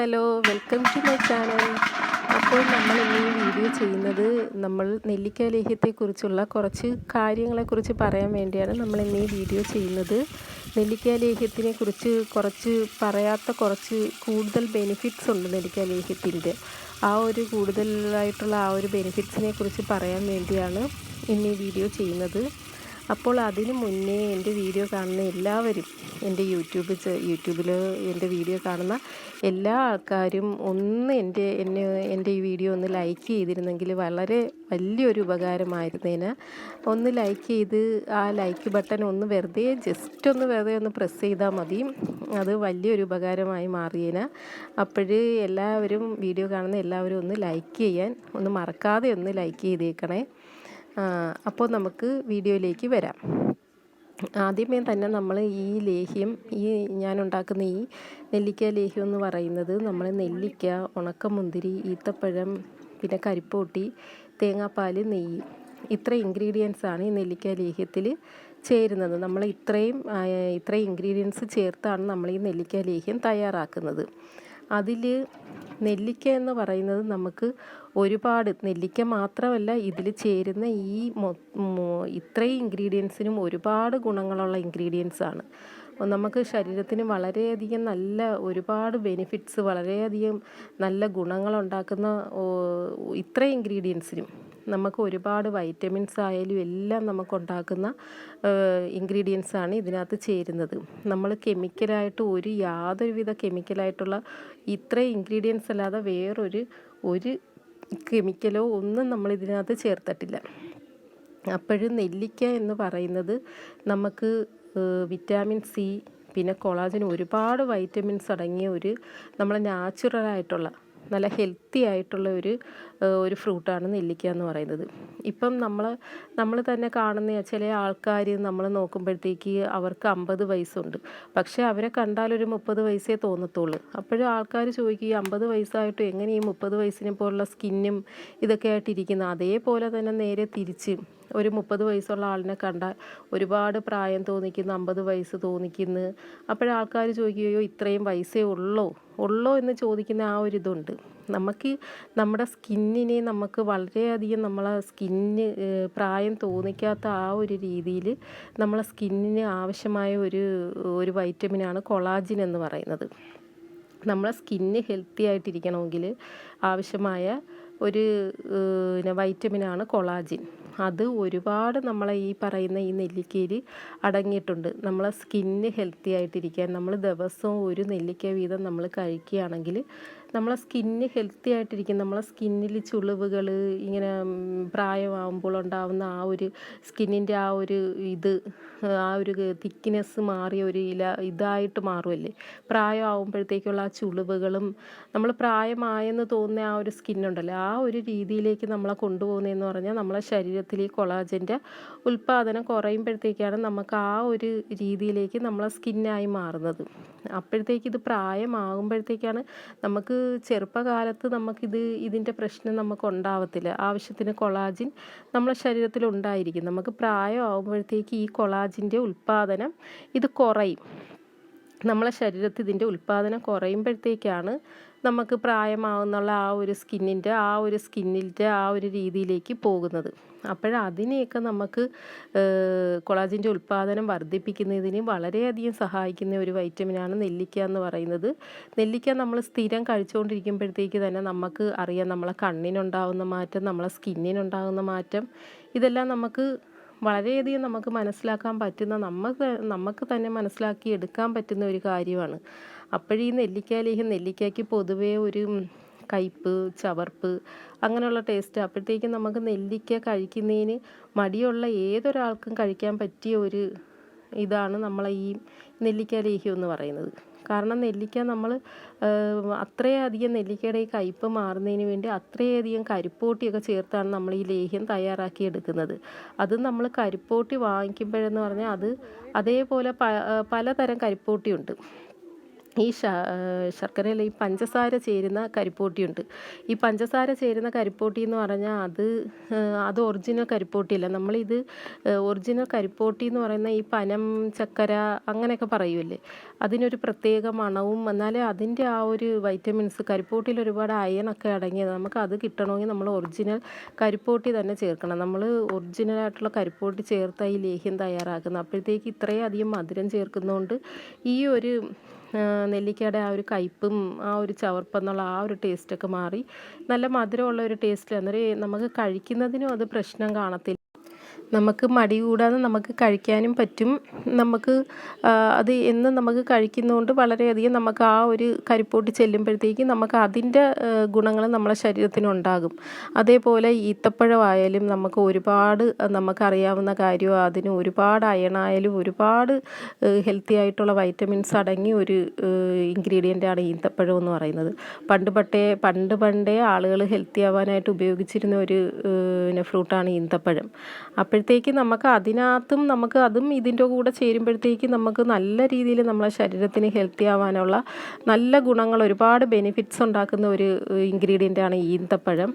Hello welcome to my channel. അപ്പോൾ നമ്മൾ ഇന്ന് ഈ വീഡിയോ ചെയ്യുന്നത് നമ്മൾ നെല്ലിക്ക ലേഹ്യത്തെക്കുറിച്ചുള്ള കുറച്ച് കാര്യങ്ങളെക്കുറിച്ച് പറയാൻ വേണ്ടിയാണ് നമ്മൾ ഇന്ന് ഈ വീഡിയോ ചെയ്യുന്നത്. നെല്ലിക്ക ലേഹ്യത്തിനെ കുറിച്ച് കുറച്ച് പറയാത്ത കുറച്ച് കൂടുതൽ ബെനിഫിറ്റ്സ് ഉണ്ട് നെല്ലിക്ക ലേഹ്യത്തിന്റെ ആ ഒരു കൂടുതലായിട്ടുള്ള ആ ഒരു ബെനിഫിറ്റ്സിനെ കുറിച്ച് പറയാൻ വേണ്ടിയാണ് ഇന്ന് ഈ വീഡിയോ ചെയ്യുന്നത്. അപ്പോൾ അതിനു മുന്നേ എന്റെ വീഡിയോ കാണുന്ന എല്ലാവരും എന്റെ യൂട്യൂബ് യൂട്യൂബിൽ എന്റെ വീഡിയോ കാണുന്ന എല്ലാ ആൾക്കാരും ഒന്ന് എന്റെ എന്നെ എന്റെ ഈ വീഡിയോ ഒന്ന് ലൈക്ക് ചെയ്തിരുന്നെങ്കിൽ വളരെ വലിയൊരു ഉപകാരമായിരുന്നേന്. ഒന്ന് ലൈക്ക് ചെയ്ത് ആ ലൈക്ക് ബട്ടൺ ഒന്ന് വെറുതെ ജസ്റ്റ് ഒന്ന് വെറുതെ ഒന്ന് പ്രസ് ചെയ്താൽ മതി. അത് വലിയൊരു ഉപകാരമായി മാറിയേന്. അപ്പോഴ് എല്ലാവരും വീഡിയോ കാണുന്ന എല്ലാവരും ഒന്ന് ലൈക്ക് ചെയ്യാൻ ഒന്ന് മറക്കാതെ ഒന്ന് ലൈക്ക് ചെയ്തേക്കണേ. അപ്പോൾ നമുക്ക് വീഡിയോയിലേക്ക് വരാം. ആദ്യമേ തന്നെ നമ്മൾ ഈ ലേഹ്യം ഈ ഞാൻ ഉണ്ടാക്കുന്ന ഈ നെല്ലിക്ക ലേഹ്യം എന്ന് പറയുന്നത് നമ്മൾ നെല്ലിക്ക ഉണക്കമുന്തിരി ഈത്തപ്പഴം പിന്നെ കരിപ്പൂട്ടി തേങ്ങാപ്പാൽ നെയ്യ്. ഇത്ര ഇൻഗ്രീഡിയൻസ് ആണ് ഈ നെല്ലിക്ക ലേഹ്യത്തിൽ ചേരുന്നത്. നമ്മൾ ഇത്രയും ഇത്രയും ഇൻഗ്രീഡിയൻസ് ചേർത്താണ് നമ്മൾ ഈ നെല്ലിക്ക ലേഹ്യം തയ്യാറാക്കുന്നത്. അതിൽ നെല്ലിക്ക എന്ന് പറയുന്നത് നമുക്ക് ഒരുപാട് നെല്ലിക്ക മാത്രമല്ല ഇതിൽ ചേരുന്ന ഈ ഇത്രയും ഇൻഗ്രീഡിയൻസിനും ഒരുപാട് ഗുണങ്ങളുള്ള ഇൻഗ്രീഡിയൻസ് ആണ്. നമുക്ക് ശരീരത്തിന് വളരെയധികം നല്ല ഒരുപാട് ബെനിഫിറ്റ്സ് വളരെയധികം നല്ല ഗുണങ്ങളുണ്ടാക്കുന്ന ഇത്രയും ഇൻഗ്രീഡിയൻസിനും നമുക്ക് ഒരുപാട് വൈറ്റമിൻസ് ആയാലും എല്ലാം നമുക്ക് ഉണ്ടാക്കുന്ന ഇൻഗ്രീഡിയൻസ് ആണ് ഇതിനകത്ത് ചേരുന്നത്. നമ്മൾ കെമിക്കലായിട്ട് ഒരു യാതൊരുവിധ കെമിക്കലായിട്ടുള്ള ഇത്ര ഇൻഗ്രീഡിയൻസ് അല്ലാതെ വേറൊരു ഒരു കെമിക്കലോ ഒന്നും നമ്മൾ ഇതിനകത്ത് ചേർത്തിട്ടില്ല. അപ്പോഴും നെല്ലിക്ക എന്ന് പറയുന്നത് നമുക്ക് വിറ്റാമിൻ സി പിന്നെ കൊളാജൻ ഒരുപാട് വൈറ്റമിൻസ് അടങ്ങിയ ഒരു നമ്മൾ നാച്ചുറലായിട്ടുള്ള നല്ല ഹെൽത്തി ആയിട്ടുള്ള ഒരു ഒരു ഫ്രൂട്ടാണ് നെല്ലിക്ക എന്ന് പറയുന്നത്. ഇപ്പം നമ്മൾ നമ്മൾ തന്നെ കാണുന്ന ചില ആൾക്കാർ നമ്മൾ നോക്കുമ്പോഴത്തേക്ക് അവർക്ക് അമ്പത് വയസ്സുണ്ട്. പക്ഷേ അവരെ കണ്ടാൽ ഒരു മുപ്പത് വയസ്സേ തോന്നത്തുള്ളൂ. അപ്പോഴും ആൾക്കാർ ചോദിക്കും ഈ അമ്പത് വയസ്സായിട്ട് എങ്ങനെ ഈ മുപ്പത് വയസ്സിനെ പോലുള്ള സ്കിന്നും ഇതൊക്കെ ആയിട്ടിരിക്കുന്നത് അതേപോലെ തന്നെ നേരെ തിരിച്ച് ഒരു മുപ്പത് വയസ്സുള്ള ആളിനെ കണ്ടാൽ ഒരുപാട് പ്രായം തോന്നിക്കുന്നു അമ്പത് വയസ്സ് തോന്നിക്കുന്നു. അപ്പോഴാൾക്കാർ ചോദിക്കുകയോ ഇത്രയും വയസ്സേ ഉള്ളോ? ഉള്ളോ? എന്ന് ചോദിക്കുന്ന ആ ഒരു ഇതുണ്ട്. നമുക്ക് നമ്മുടെ സ്കിന്നിനെ നമുക്ക് വളരെയധികം നമ്മളെ സ്കിന്ന് പ്രായം തോന്നിക്കാത്ത ആ ഒരു രീതിയിൽ നമ്മളെ സ്കിന്നിന് ആവശ്യമായ ഒരു ഒരു വൈറ്റമിനാണ് കൊളാജിൻ എന്ന് പറയുന്നത്. നമ്മളെ സ്കിന്ന് ഹെൽത്തി ആയിട്ടിരിക്കണമെങ്കിൽ ആവശ്യമായ ഒരു വൈറ്റമിനാണ് കൊളാജിൻ. അത് ഒരുപാട് നമ്മളെ ഈ പറയുന്ന ഈ നെല്ലിക്കയിൽ അടങ്ങിയിട്ടുണ്ട്. നമ്മളെ സ്കിന്ന് ഹെൽത്തി ആയിട്ടിരിക്കാൻ നമ്മൾ ദിവസവും ഒരു നെല്ലിക്ക വീതം നമ്മൾ കഴിക്കുകയാണെങ്കിൽ നമ്മളെ സ്കിന്ന് ഹെൽത്തി ആയിട്ടിരിക്കും. നമ്മളെ സ്കിന്നിൽ ചുളിവുകൾ ഇങ്ങനെ പ്രായമാകുമ്പോൾ ഉണ്ടാകുന്ന ആ ഒരു സ്കിന്നിന്റെ ആ ഒരു ഇത് ആ ഒരു തിക്നെസ് മാറിയ ഒരു ഇല ഇതായിട്ട് മാറുമല്ലേ പ്രായമാകുമ്പോഴത്തേക്കുള്ള ആ ചുളിവുകളും നമ്മൾ പ്രായമായെന്ന് തോന്നുന്ന ആ ഒരു സ്കിന്നുണ്ടല്ലോ ആ ഒരു രീതിയിലേക്ക് നമ്മളെ കൊണ്ടുപോകുന്നതെന്ന് പറഞ്ഞാൽ നമ്മളെ ശരീരത്തിൽ ഈ കൊളാജന്റെ ഉൽപ്പാദനം കുറയുമ്പോഴത്തേക്കാണ് നമുക്ക് ആ ഒരു രീതിയിലേക്ക് നമ്മളെ സ്കിന്നായി മാറുന്നത്. അപ്പോഴത്തേക്ക് ഇത് പ്രായമാകുമ്പോഴത്തേക്കാണ് നമുക്ക് ചെറുപ്പകാലത്ത് നമുക്കിത് ഇതിന്റെ പ്രശ്നം നമുക്ക് ഉണ്ടാവത്തില്ല ആവശ്യത്തിന് കൊളാജിൻ നമ്മുടെ ശരീരത്തിൽ ഉണ്ടായിരിക്കും നമുക്ക് പ്രായമാകുമ്പോഴത്തേക്ക് ഈ കൊളാജിന്റെ ഉൽപ്പാദനം ഇത് കുറയും. നമ്മളെ ശരീരത്തിൽ ഇതിന്റെ ഉൽപ്പാദനം കുറയുമ്പോഴത്തേക്കാണ് നമുക്ക് പ്രായമാകുന്നുള്ള ആ ഒരു സ്കിന്നിന്റെ ആ ഒരു സ്കിന്നിന്റെ ആ ഒരു രീതിയിലേക്ക് പോകുന്നത്. അപ്പോഴതിനെയൊക്കെ നമുക്ക് കൊളാജിന്റെ ഉൽപ്പാദനം വർദ്ധിപ്പിക്കുന്നതിന് വളരെയധികം സഹായിക്കുന്ന ഒരു വൈറ്റമിനാണ് നെല്ലിക്ക എന്ന് പറയുന്നത്. നെല്ലിക്ക നമ്മൾ സ്ഥിരം കഴിച്ചുകൊണ്ടിരിക്കുമ്പോഴത്തേക്ക് തന്നെ നമുക്ക് അറിയാം നമ്മളെ കണ്ണിനുണ്ടാകുന്ന മാറ്റം നമ്മളെ സ്കിന്നിനുണ്ടാകുന്ന മാറ്റം. ഇതെല്ലാം നമുക്ക് വളരെയധികം നമുക്ക് മനസ്സിലാക്കാൻ പറ്റുന്ന നമുക്ക് നമുക്ക് തന്നെ മനസ്സിലാക്കി എടുക്കാൻ പറ്റുന്ന ഒരു കാര്യമാണ്. അപ്പോഴീ നെല്ലിക്ക ലേഹ്യം നെല്ലിക്കയ്ക്ക് പൊതുവേ ഒരു കയ്പ്പ് ചവർപ്പ് അങ്ങനെയുള്ള ടേസ്റ്റ് അപ്പോഴത്തേക്കും നമുക്ക് നെല്ലിക്ക കഴിക്കുന്നതിന് മടിയുള്ള ഏതൊരാൾക്കും കഴിക്കാൻ പറ്റിയ ഒരു ഇതാണ് നമ്മളെ ഈ നെല്ലിക്ക ലേഹ്യം എന്ന് പറയുന്നത്. കാരണം നെല്ലിക്ക നമ്മൾ അത്രയധികം നെല്ലിക്കയുടെ ഈ കയ്പ്പ് മാറുന്നതിന് വേണ്ടി അത്രയധികം കരിപ്പോട്ടിയൊക്കെ ചേർത്താണ് നമ്മൾ ഈ ലേഹ്യം തയ്യാറാക്കി എടുക്കുന്നത്. അത് നമ്മൾ കരിപ്പോട്ടി വാങ്ങിക്കുമ്പോഴെന്ന് പറഞ്ഞാൽ അത് അതേപോലെ പലതരം കരിപ്പോട്ടിയുണ്ട്. ഈ ശർക്കരയിൽ ഈ പഞ്ചസാര ചേരുന്ന കരിപ്പോട്ടിയുണ്ട്. ഈ പഞ്ചസാര ചേരുന്ന കരിപ്പോട്ടി എന്ന് പറഞ്ഞാൽ അത് അത് ഒറിജിനൽ കരിപ്പോട്ടിയല്ല. നമ്മളിത് ഒറിജിനൽ കരിപ്പോട്ടി എന്ന് പറയുന്ന ഈ പനം ചക്കര അങ്ങനെയൊക്കെ പറയുമല്ലേ അതിനൊരു പ്രത്യേക മണവും എന്നാലേ അതിന്റെ ആ ഒരു വൈറ്റമിൻസ് കരിപ്പോട്ടിയിൽ ഒരുപാട് അയണൊക്കെ അടങ്ങിയത് നമുക്ക് അത് കിട്ടണമെങ്കിൽ നമ്മൾ ഒറിജിനൽ കരിപ്പോട്ടി തന്നെ ചേർക്കണം. നമ്മൾ ഒറിജിനലായിട്ടുള്ള കരിപ്പോട്ടി ചേർത്ത ഈ ലേഹ്യം തയ്യാറാക്കുന്നത്. അപ്പോഴത്തേക്ക് ഇത്രയും അധികം മധുരം ചേർക്കുന്നതുകൊണ്ട് ഈ ഒരു നെല്ലിക്കയുടെ ആ ഒരു കയ്പും ആ ഒരു ചവർപ്പെന്നുള്ള ആ ഒരു ടേസ്റ്റൊക്കെ മാറി. നല്ല മധുരമുള്ള ഒരു ടേസ്റ്റ് അന്നേരം നമുക്ക് കഴിക്കുന്നതിനും അത് പ്രശ്നം കാണത്തില്ല. നമുക്ക് മടി കൂടാതെ നമുക്ക് കഴിക്കാനും പറ്റും. നമുക്ക് അത് എന്നും നമുക്ക് കഴിക്കുന്നതുകൊണ്ട് വളരെയധികം നമുക്ക് ആ ഒരു കരിപ്പോട്ട് ചെല്ലുമ്പോഴത്തേക്ക് നമുക്ക് അതിന്റെ ഗുണങ്ങൾ നമ്മളെ ശരീരത്തിനുണ്ടാകും അതേപോലെ ഈത്തപ്പഴമായാലും നമുക്ക് ഒരുപാട് നമുക്കറിയാവുന്ന കാര്യം അതിന് ഒരുപാട് അയണായാലും ഒരുപാട് ഹെൽത്തി ആയിട്ടുള്ള വൈറ്റമിൻസ് അടങ്ങിയ ഒരു ഇൻഗ്രീഡിയന്റാണ് ഈത്തപ്പഴം എന്ന് പറയുന്നത്. പണ്ട് പട്ടേ പണ്ട് പണ്ടേ ആളുകൾ ഹെൽത്തി ആവാനായിട്ട് ഉപയോഗിച്ചിരുന്ന ഒരു ഫ്രൂട്ടാണ് ഈന്തപ്പഴം അപ്പോഴത്തേക്ക് നമുക്ക് അതിനകത്തും നമുക്ക് അതും ഇതിന്റെ കൂടെ ചേരുമ്പോഴത്തേക്ക് നമുക്ക് നല്ല രീതിയിൽ നമ്മളെ ശരീരത്തിന് ഹെൽത്തി ആവാനുള്ള നല്ല ഗുണങ്ങൾ ഒരുപാട് ബെനിഫിറ്റ്സ് ഉണ്ടാക്കുന്ന ഒരു ഇൻഗ്രീഡിയന്റാണ് ഈന്തപ്പഴം.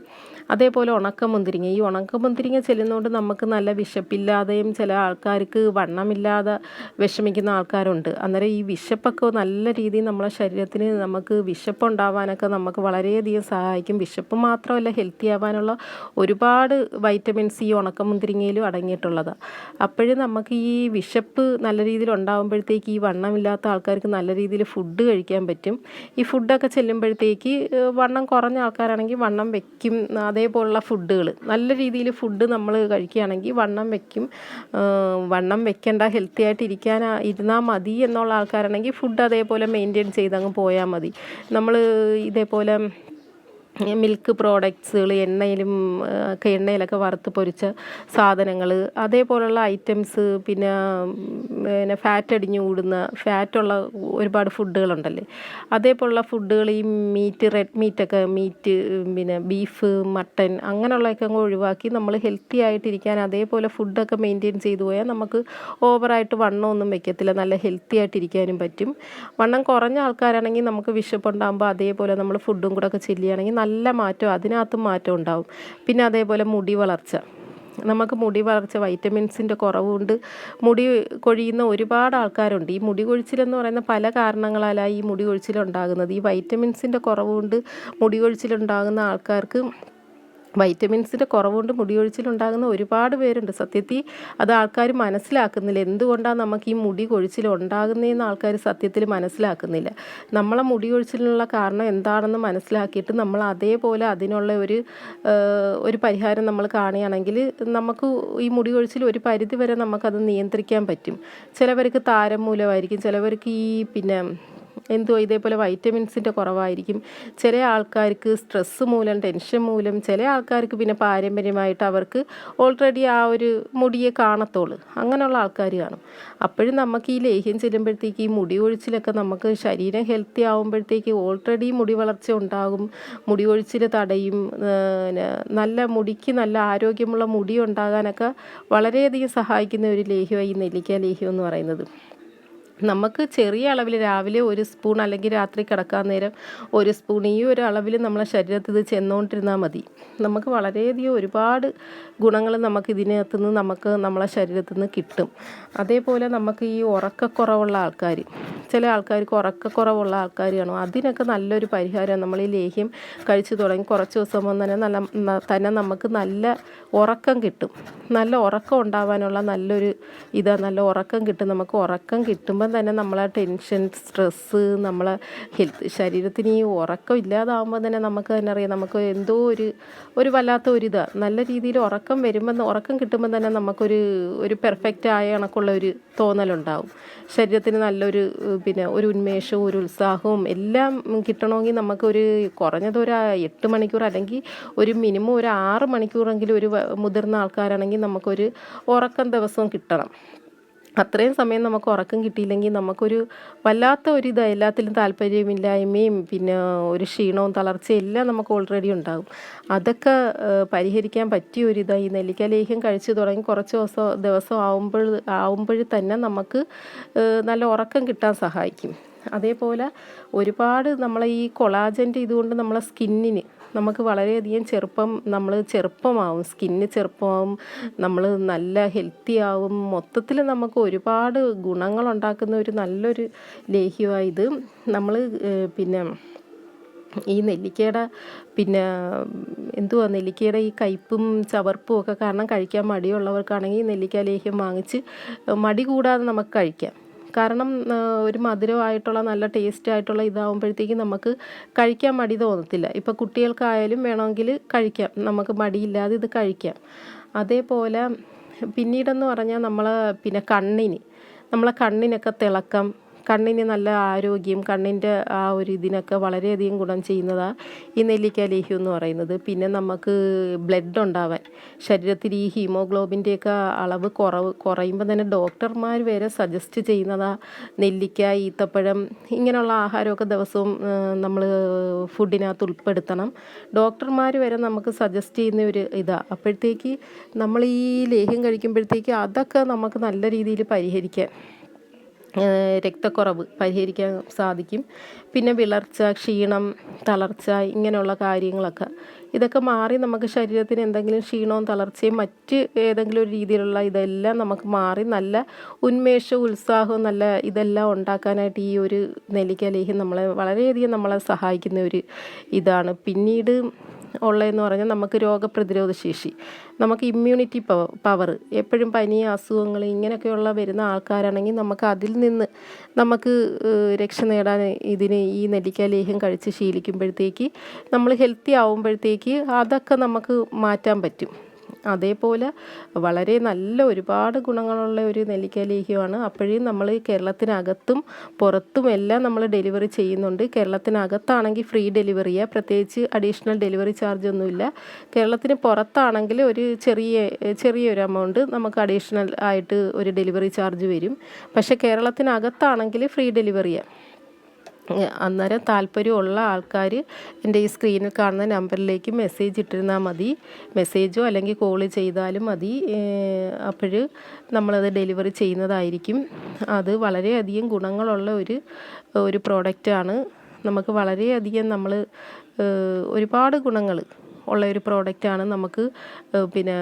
അതേപോലെ ഉണക്കമുന്തിരിങ്ങ. ഈ ഉണക്കമുന്തിരിങ്ങ ചെല്ലുന്നതുകൊണ്ട് നമുക്ക് നല്ല വിശപ്പില്ലാതെയും ചില ആൾക്കാർക്ക് വണ്ണമില്ലാതെ വിഷമിക്കുന്ന ആൾക്കാരുണ്ട്. അന്നേരം ഈ വിശപ്പൊക്കെ നല്ല രീതിയിൽ നമ്മളെ ശരീരത്തിന് നമുക്ക് വിശപ്പുണ്ടാവാനൊക്കെ നമുക്ക് വളരെയധികം സഹായിക്കും. വിശപ്പ് മാത്രമല്ല ഹെൽത്തി ആവാനുള്ള ഒരുപാട് വൈറ്റമിൻസ് ഈ ഉണക്കമുന്തിരിങ്ങയിലും അടങ്ങിയിട്ടുള്ളത്. അപ്പോഴും നമുക്ക് ഈ വിശപ്പ് നല്ല രീതിയിൽ ഉണ്ടാകുമ്പോഴത്തേക്ക് ഈ വണ്ണമില്ലാത്ത ആൾക്കാർക്ക് നല്ല രീതിയിൽ ഫുഡ് കഴിക്കാൻ പറ്റും. ഈ ഫുഡൊക്കെ ചെല്ലുമ്പോഴത്തേക്ക് വണ്ണം കുറഞ്ഞ ആൾക്കാരാണെങ്കിൽ വണ്ണം വെക്കും. അതേപോലുള്ള ഫുഡുകൾ. നല്ല രീതിയിൽ ഫുഡ് നമ്മൾ കഴിക്കുകയാണെങ്കിൽ വണ്ണം വെക്കും. വണ്ണം വെക്കേണ്ട ഹെൽത്തി ആയിട്ട് ഇരിക്കാൻ ഇരുന്നാൽ മതി എന്നുള്ള ആൾക്കാരാണെങ്കിൽ ഫുഡ് അതേപോലെ മെയിന്റെയിൻ ചെയ്തങ്ങ് പോയാൽ മതി. നമ്മൾ ഇതേപോലെ മിൽക്ക് പ്രോഡക്ട്സുകൾ എണ്ണയിലും ഒക്കെ എണ്ണയിലൊക്കെ വറുത്ത് പൊരിച്ച സാധനങ്ങൾ അതേപോലുള്ള ഐറ്റംസ് പിന്നെ പിന്നെ ഫാറ്റ് അടിഞ്ഞു കൂടുന്ന ഫാറ്റുള്ള ഒരുപാട് ഫുഡുകളുണ്ടല്ലേ? അതേപോലുള്ള ഫുഡുകൾ ഈ മീറ്റ് റെഡ് മീറ്റൊക്കെ മീറ്റ് പിന്നെ ബീഫ് മട്ടൻ അങ്ങനെയുള്ളതൊക്കെ അങ്ങ് ഒഴിവാക്കി നമ്മൾ ഹെൽത്തി ആയിട്ടിരിക്കാൻ അതേപോലെ ഫുഡൊക്കെ മെയിന്റെയിൻ ചെയ്തു പോയാൽ നമുക്ക് ഓവറായിട്ട് വണ്ണമൊന്നും വെക്കത്തില്ല. നല്ല ഹെൽത്തി ആയിട്ടിരിക്കാനും പറ്റും. വണ്ണം കുറഞ്ഞ ആൾക്കാരാണെങ്കിൽ നമുക്ക് വിശപ്പുണ്ടാകുമ്പോൾ അതേപോലെ നമ്മൾ ഫുഡും കൂടെ ഒക്കെ ചെല്ലുകയാണെങ്കിൽ നല്ല മാറ്റം അതിനകത്തും മാറ്റം ഉണ്ടാവും. പിന്നെ അതേപോലെ മുടി വളർച്ച. നമുക്ക് മുടി വളർച്ച വൈറ്റമിൻസിന്റെ കുറവുകൊണ്ട് മുടി കൊഴിയുന്ന ഒരുപാട് ആൾക്കാരുണ്ട്. ഈ മുടി കൊഴിച്ചിലെന്ന് പറയുന്ന പല കാരണങ്ങളാലാണ് ഈ മുടി കൊഴിച്ചിലുണ്ടാകുന്നത്. ഈ വൈറ്റമിൻസിന്റെ കുറവുകൊണ്ട് മുടി കൊഴിച്ചിലുണ്ടാകുന്ന ആൾക്കാർക്ക് വൈറ്റമിൻസിന്റെ കുറവുകൊണ്ട് മുടിയൊഴിച്ചിൽ ഉണ്ടാകുന്ന ഒരുപാട് പേരുണ്ട്. സത്യത്തിൽ അത് ആൾക്കാർ മനസ്സിലാക്കുന്നില്ല. എന്തുകൊണ്ടാണ് നമുക്ക് ഈ മുടി കൊഴിച്ചിൽ ഉണ്ടാകുന്നതെന്ന് ആൾക്കാർ സത്യത്തിൽ മനസ്സിലാക്കുന്നില്ല. നമ്മളെ മുടി കാരണം എന്താണെന്ന് മനസ്സിലാക്കിയിട്ട് നമ്മൾ അതേപോലെ അതിനുള്ള ഒരു ഒരു പരിഹാരം നമ്മൾ കാണുകയാണെങ്കിൽ നമുക്ക് ഈ മുടി കൊഴിച്ചിൽ ഒരു പരിധി വരെ നമുക്കത് നിയന്ത്രിക്കാൻ പറ്റും. ചിലവർക്ക് താരം മൂലമായിരിക്കും ചിലവർക്ക് ഈ പിന്നെ എന്തോ ഇതേപോലെ വൈറ്റമിൻസിന്റെ കുറവായിരിക്കും. ചില ആൾക്കാർക്ക് സ്ട്രെസ്സ് മൂലം ടെൻഷൻ മൂലം ചില ആൾക്കാർക്ക് പിന്നെ പാരമ്പര്യമായിട്ട് അവർക്ക് ഓൾറെഡി ആ ഒരു മുടിയെ കാണത്തുള്ളൂ. അങ്ങനെയുള്ള ആൾക്കാർ കാണും. അപ്പോഴും നമുക്ക് ഈ ലേഹ്യം ചെല്ലുമ്പോഴത്തേക്ക് ഈ മുടി ഒഴിച്ചിലൊക്കെ നമുക്ക് ശരീരം ഹെൽത്തി ആകുമ്പോഴത്തേക്ക് ഓൾറെഡി മുടി വളർച്ച ഉണ്ടാകും. മുടി ഒഴിച്ചിൽ തടയും നല്ല മുടിക്ക് നല്ല ആരോഗ്യമുള്ള മുടി ഉണ്ടാകാനൊക്കെ വളരെയധികം സഹായിക്കുന്ന ഒരു ലേഹ്യമായി ഈ നെല്ലിക്ക ലേഹ്യം എന്ന് പറയുന്നത്. നമുക്ക് ചെറിയ അളവിൽ രാവിലെ ഒരു സ്പൂൺ അല്ലെങ്കിൽ രാത്രി കിടക്കാൻ നേരം ഒരു സ്പൂൺ ഈ ഒരു അളവിൽ നമ്മളെ ശരീരത്തിൽ ഇത് ചെന്നുകൊണ്ടിരുന്നാൽ മതി. നമുക്ക് വളരെയധികം ഒരുപാട് ഗുണങ്ങൾ നമുക്ക് ഇതിനകത്തു നിന്ന് നമുക്ക് നമ്മളെ ശരീരത്തിൽ നിന്ന് കിട്ടും. അതേപോലെ നമുക്ക് ഈ ഉറക്കക്കുറവുള്ള ആൾക്കാർ ചില ആൾക്കാർക്ക് ഉറക്കക്കുറവുള്ള ആൾക്കാർ കാണും അതിനൊക്കെ നല്ലൊരു പരിഹാരം നമ്മൾ ഈ ലേഹ്യം കഴിച്ചു തുടങ്ങി കുറച്ച് ദിവസം തന്നെ നല്ല തന്നെ നമുക്ക് നല്ല ഉറക്കം കിട്ടും. നല്ല ഉറക്കം ഉണ്ടാവാനുള്ള നല്ലൊരു ഇതാണ് നല്ല ഉറക്കം കിട്ടും. നമുക്ക് ഉറക്കം കിട്ടുമ്പോൾ തന്നെ നമ്മളെ ടെൻഷൻ സ്ട്രെസ്സ് നമ്മളെ ഹെൽത്ത് ശരീരത്തിന് ഈ ഉറക്കം ഇല്ലാതാവുമ്പോൾ തന്നെ നമുക്ക് തന്നെ അറിയാം നമുക്ക് എന്തോ ഒരു ഒരു വല്ലാത്ത ഒരു ഇതാണ് നല്ല രീതിയിൽ ഉറക്കം വരുമ്പോൾ ഉറക്കം കിട്ടുമ്പോൾ തന്നെ നമുക്കൊരു ഒരു പെർഫെക്റ്റ് ആയ കണക്കുള്ള ഒരു തോന്നലുണ്ടാവും. ശരീരത്തിന് നല്ലൊരു പിന്നെ ഒരു ഉന്മേഷവും ഒരു ഉത്സാഹവും എല്ലാം കിട്ടണമെങ്കിൽ നമുക്കൊരു കുറഞ്ഞതൊരു എട്ട് മണിക്കൂർ അല്ലെങ്കിൽ ഒരു മിനിമം ഒരു ആറ് മണിക്കൂറെങ്കിലും ഒരു മുതിർന്ന ആൾക്കാരാണെങ്കിൽ നമുക്കൊരു ഉറക്കം ദിവസവും കിട്ടണം. അത്രയും സമയം നമുക്ക് ഉറക്കം കിട്ടിയില്ലെങ്കിൽ നമുക്കൊരു വല്ലാത്ത ഒരു ഇത് എല്ലാത്തിലും താല്പര്യമില്ലായ്മയും പിന്നെ ഒരു ക്ഷീണവും തളർച്ചയും എല്ലാം നമുക്ക് ഓൾറെഡി ഉണ്ടാകും. അതൊക്കെ പരിഹരിക്കാൻ പറ്റിയ ഒരു ഇതാണ് ഈ നെല്ലിക്ക ലേഹ്യം കഴിച്ചു തുടങ്ങി കുറച്ച് ദിവസം ദിവസം ആവുമ്പോൾ ആവുമ്പോൾ തന്നെ നമുക്ക് നല്ല ഉറക്കം കിട്ടാൻ സഹായിക്കും. അതേപോലെ ഒരുപാട് നമ്മളെ ഈ കൊളാജന്റെ ഇതുകൊണ്ട് നമ്മളെ സ്കിന്നിന് നമുക്ക് വളരെയധികം ചെറുപ്പം നമ്മൾ ചെറുപ്പമാവും സ്കിന്ന് ചെറുപ്പമാവും നമ്മൾ നല്ല ഹെൽത്തി ആവും. മൊത്തത്തിൽ നമുക്ക് ഒരുപാട് ഗുണങ്ങളുണ്ടാക്കുന്ന ഒരു നല്ലൊരു ലേഹ്യമാണ് ഇത്. നമ്മൾ പിന്നെ ഈ നെല്ലിക്കയുടെ പിന്നെ എന്തുവാ നെല്ലിക്കയുടെ ഈ കയ്പും ചവർപ്പും ഒക്കെ കാരണം കഴിക്കാൻ മടിയുള്ളവർക്കാണെങ്കിൽ നെല്ലിക്ക ലേഹ്യം വാങ്ങിച്ച് മടി കൂടാതെ നമുക്ക് കഴിക്കാം. കാരണം ഒരു മധുരമായിട്ടുള്ള നല്ല ടേസ്റ്റ് ആയിട്ടുള്ള ഇതാവുമ്പോഴത്തേക്കും നമുക്ക് കഴിക്കാൻ മടി തോന്നത്തില്ല. ഇപ്പോൾ കുട്ടികൾക്കായാലും വേണമെങ്കിൽ കഴിക്കാം. നമുക്ക് മടിയില്ലാതെ ഇത് കഴിക്കാം. അതേപോലെ പിന്നീടെന്ന് പറഞ്ഞാൽ നമ്മൾ പിന്നെ കണ്ണിന് നമ്മളെ കണ്ണിനൊക്കെ തിളക്കം കണ്ണിന് നല്ല ആരോഗ്യം കണ്ണിന്റെ ആ ഒരു ഇതിനൊക്കെ വളരെയധികം ഗുണം ചെയ്യുന്നതാണ് ഈ നെല്ലിക്ക ലേഹ്യം എന്ന് പറയുന്നത്. പിന്നെ നമുക്ക് ബ്ലഡ് ഉണ്ടാവാൻ ശരീരത്തിൽ ഈ ഹീമോഗ്ലോബിന്റെയൊക്കെ അളവ് കുറവ് കുറയുമ്പോൾ തന്നെ ഡോക്ടർമാർ വരെ സജസ്റ്റ് ചെയ്യുന്നതാ നെല്ലിക്ക ഈത്തപ്പഴം ഇങ്ങനെയുള്ള ആഹാരമൊക്കെ ദിവസവും നമ്മൾ ഫുഡിനകത്ത് ഉൾപ്പെടുത്തണം. ഡോക്ടർമാർ വരെ നമുക്ക് സജസ്റ്റ് ചെയ്യുന്ന ഒരു ഇതാണ് അപ്പോഴത്തേക്ക് നമ്മൾ ഈ ലേഹ്യം കഴിക്കുമ്പോഴത്തേക്ക് അതൊക്കെ നമുക്ക് നല്ല രീതിയിൽ പരിഹരിക്കാൻ രക്തക്കുറവ് പരിഹരിക്കാൻ സാധിക്കും. പിന്നെ വിളർച്ച ക്ഷീണം തളർച്ച ഇങ്ങനെയുള്ള കാര്യങ്ങളൊക്കെ. ഇതൊക്കെ മാറി നമുക്ക് ശരീരത്തിന് എന്തെങ്കിലും ക്ഷീണവും തളർച്ചയും മറ്റ് ഏതെങ്കിലും ഒരു രീതിയിലുള്ള ഇതെല്ലാം നമുക്ക് മാറി നല്ല ഉന്മേഷവും ഉത്സാഹവും നല്ല ഇതെല്ലാം ഉണ്ടാക്കാനായിട്ട് ഈ ഒരു നെല്ലിക്ക ലേഹ്യം നമ്മളെ വളരെയധികം നമ്മളെ സഹായിക്കുന്ന ഒരു ഇതാണ്. പിന്നീട് ഉള്ളതെന്ന് പറഞ്ഞാൽ നമുക്ക് രോഗപ്രതിരോധ ശേഷി നമുക്ക് ഇമ്മ്യൂണിറ്റി പവർ പവർ എപ്പോഴും പനി അസുഖങ്ങൾ ഇങ്ങനെയൊക്കെയുള്ള വരുന്ന ആൾക്കാരാണെങ്കിൽ നമുക്ക് അതിൽ നിന്ന് നമുക്ക് രക്ഷ നേടാൻ ഇതിന് ഈ നെല്ലിക്ക ലേഹ്യം കഴിച്ച് ശീലിക്കുമ്പോഴത്തേക്ക് നമ്മൾ ഹെൽത്തി ആവുമ്പോഴത്തേക്ക് അതൊക്കെ നമുക്ക് മാറ്റാൻ പറ്റും. അതേപോലെ വളരെ നല്ല ഒരുപാട് ഗുണങ്ങളുള്ള ഒരു നെല്ലിക്ക ലേഹ്യമാണ്. അപ്പോഴും നമ്മൾ കേരളത്തിനകത്തും പുറത്തും എല്ലാം നമ്മൾ ഡെലിവറി ചെയ്യുന്നുണ്ട്. കേരളത്തിനകത്താണെങ്കിൽ ഫ്രീ ഡെലിവറിയാണ് പ്രത്യേകിച്ച് അഡീഷണൽ ഡെലിവറി ചാർജ് ഒന്നുമില്ല കേരളത്തിന് പുറത്താണെങ്കിൽ ഒരു ചെറിയ ചെറിയൊരു എമൗണ്ട് നമുക്ക് അഡീഷണൽ ആയിട്ട് ഒരു ഡെലിവറി ചാർജ് വരും. പക്ഷേ കേരളത്തിനകത്താണെങ്കിൽ ഫ്രീ ഡെലിവറിയാണ് അന്നേരം താല്പര്യമുള്ള ആൾക്കാർ എന്റെ ഈ സ്ക്രീനിൽ കാണുന്ന നമ്പറിലേക്ക് മെസ്സേജ് ഇട്ടിരുന്നാൽ മതി. മെസ്സേജോ അല്ലെങ്കിൽ കോൾ ചെയ്താലും മതി. അപ്പോൾ നമ്മളത് ഡെലിവറി ചെയ്യുന്നതായിരിക്കും. അത് വളരെയധികം ഗുണങ്ങളുള്ള ഒരു ഒരു പ്രോഡക്റ്റാണ് നമുക്ക് വളരെയധികം നമ്മൾ ഒരുപാട് ഗുണങ്ങൾ ഉള്ള ഒരു പ്രോഡക്റ്റാണ് നമുക്ക് പിന്നെ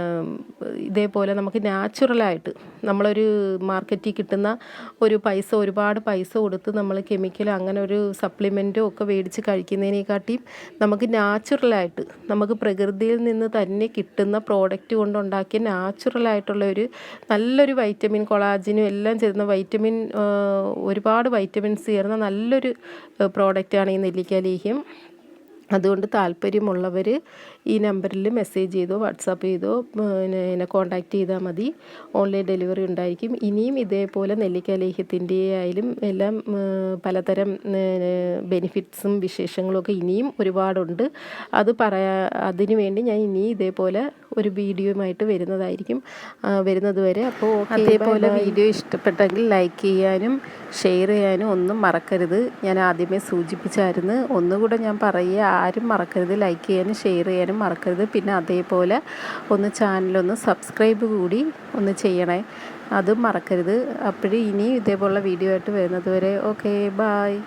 ഇതേപോലെ നമുക്ക് നാച്ചുറലായിട്ട് നമ്മളൊരു മാർക്കറ്റിൽ കിട്ടുന്ന ഒരു പൈസ ഒരുപാട് പൈസ കൊടുത്ത് നമ്മൾ കെമിക്കൽ അങ്ങനെ ഒരു സപ്ലിമെന്റോ ഒക്കെ മേടിച്ച് കഴിക്കുന്നതിനെക്കാട്ടിയും നമുക്ക് നാച്ചുറലായിട്ട് നമുക്ക് പ്രകൃതിയിൽ നിന്ന് തന്നെ കിട്ടുന്ന പ്രോഡക്റ്റ് കൊണ്ടുണ്ടാക്കിയ നാച്ചുറലായിട്ടുള്ള ഒരു നല്ലൊരു വൈറ്റമിൻ കൊളാജിനും എല്ലാം ചേർന്ന വൈറ്റമിൻ ഒരുപാട് വൈറ്റമിൻസ് ചേർന്ന നല്ലൊരു പ്രോഡക്റ്റാണ് ഈ നെല്ലിക്ക ലേഹ്യം. അതുകൊണ്ട് താല്പര്യമുള്ളവർ ഈ നമ്പറിൽ മെസ്സേജ് ചെയ്തോ വാട്സാപ്പ് ചെയ്തോ പിന്നെ എന്നെ കോൺടാക്റ്റ് ചെയ്താൽ മതി. ഓൺലൈൻ ഡെലിവറി ഉണ്ടായിരിക്കും. ഇനിയും ഇതേപോലെ നെല്ലിക്ക ലേഹ്യത്തിന്റെ ആയാലും എല്ലാം പലതരം ബെനിഫിറ്റ്സും വിശേഷങ്ങളും ഒക്കെ ഇനിയും ഒരുപാടുണ്ട്. അത് പറയാ അതിനു വേണ്ടി ഞാൻ ഇനി ഇതേപോലെ ഒരു വീഡിയോയുമായിട്ട് വരുന്നതായിരിക്കും. വരുന്നത് വരെ. അപ്പോൾ അതേപോലെ വീഡിയോ ഇഷ്ടപ്പെട്ടെങ്കിൽ ലൈക്ക് ചെയ്യാനും ഷെയർ ചെയ്യാനും ഒന്നും മറക്കരുത്. ഞാൻ ആദ്യമേ സൂചിപ്പിച്ചായിരുന്നു. ഒന്നുകൂടെ ഞാൻ പറയുക ആരും മറക്കരുത്. ലൈക്ക് ചെയ്യാനും ഷെയർ ചെയ്യാനും. മറക്കരുത്. പിന്നെ അതേപോലെ ഒന്ന് ചാനലൊന്ന് സബ്സ്ക്രൈബ് കൂടി ഒന്ന് ചെയ്യണേ. അതും മറക്കരുത്. അപ്പോഴും ഇനി ഇതേപോലുള്ള വീഡിയോ ആയിട്ട് വരുന്നത് വരെ. Okay bye